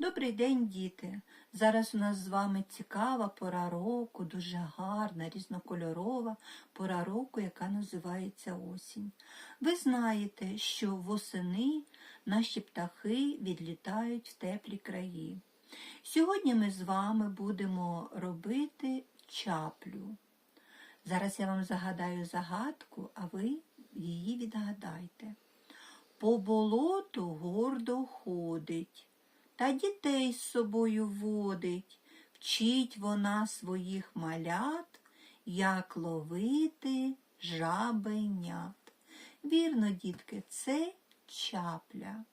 Добрий день, діти! Зараз у нас з вами цікава пора року, дуже гарна, різнокольорова пора року, яка називається осінь. Ви знаєте, що восени наші птахи відлітають в теплі краї. Сьогодні ми з вами будемо робити чаплю. Зараз я вам загадаю загадку, а ви її відгадайте. По болоту гордо ходить, та дітей з собою водить. Вчить вона своїх малят, як ловити жабенят. Вірно, дітки, це чапля.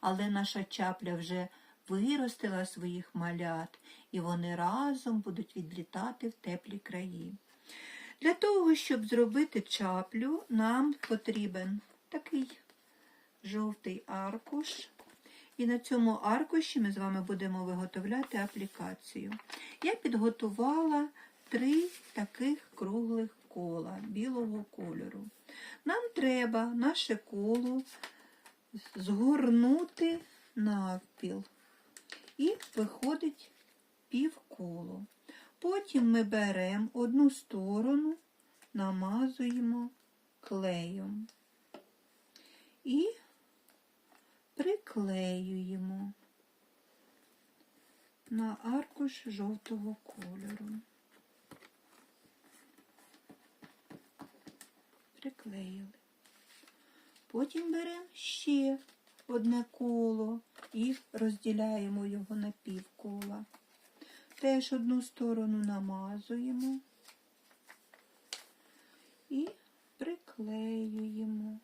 Але наша чапля вже виростила своїх малят, і вони разом будуть відлітати в теплі краї. Для того, щоб зробити чаплю, нам потрібен такий жовтий аркуш. І на цьому аркуші ми з вами будемо виготовляти аплікацію. Я підготувала три таких круглих кола білого кольору. Нам треба наше коло згорнути навпіл. І виходить півколо. Потім ми беремо одну сторону, намазуємо клеєм і приклеюємо на аркуш жовтого кольору. Приклеїли. Потім беремо ще одне коло і розділяємо його на півкола. Теж одну сторону намазуємо і приклеюємо.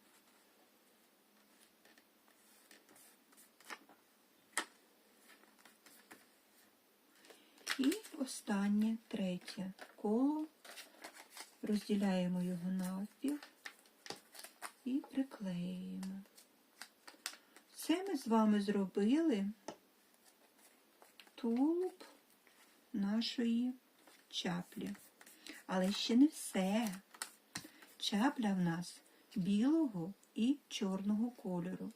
І останнє третє коло. Розділяємо його навпіл і приклеюємо. Це ми з вами зробили тулуб нашої чаплі. Але ще не все. Чапля в нас білого і чорного кольору.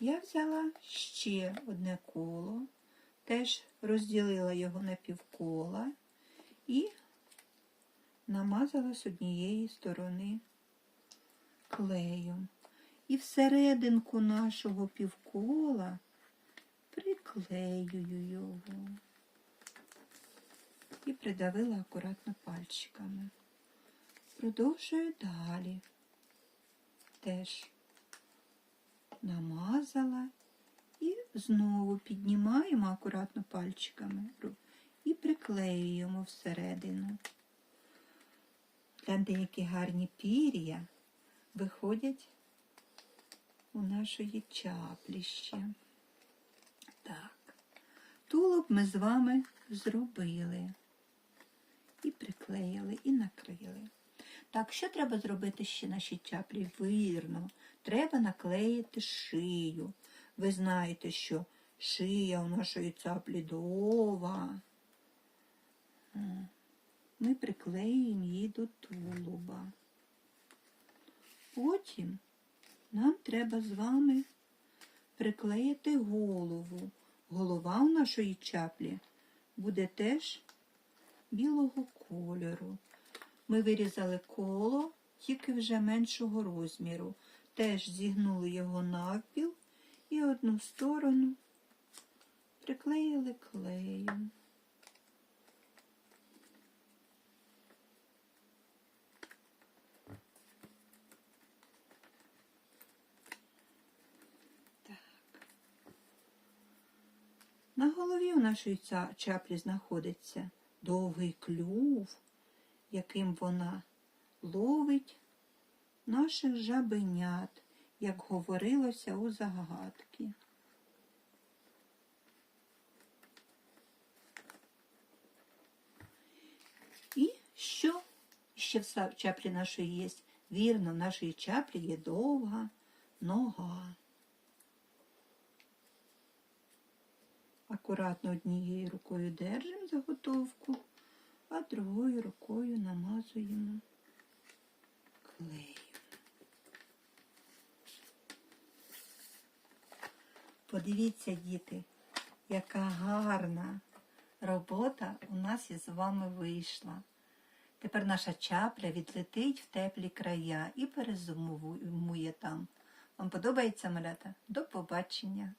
Я взяла ще одне коло, теж розділила його на півкола і намазала з однієї сторони клеєм. І всерединку нашого півкола приклеюю його і придавила акуратно пальчиками. Продовжую далі. Теж намазала знову піднімаємо акуратно пальчиками і приклеюємо всередину. Гляньте, які гарні пір'я виходять у нашої чаплі ще. Так, тулуб ми з вами зробили. І приклеїли, і накрили. Так, що треба зробити ще нашій чаплі? Вірно, треба наклеїти шию. Ви знаєте, що шия у нашої цаплі довга. Ми приклеїмо її до тулуба. Потім нам треба з вами приклеїти голову. Голова у нашої чаплі буде теж білого кольору. Ми вирізали коло, тільки вже меншого розміру. Теж зігнули його навпіл і одну сторону приклеїли клеєм. На голові у нашої чаплі знаходиться довгий клюв, яким вона ловить наших жабенят, як говорилося у загадки. І що ще в чаплі нашої є? Вірно, в нашій чаплі є довга нога. Акуратно однією рукою держимо заготовку, а другою рукою намазуємо клеєм. Подивіться, діти, яка гарна робота у нас із вами вийшла. Тепер наша чапля відлетить в теплі края і перезумує там. Вам подобається малята? До побачення!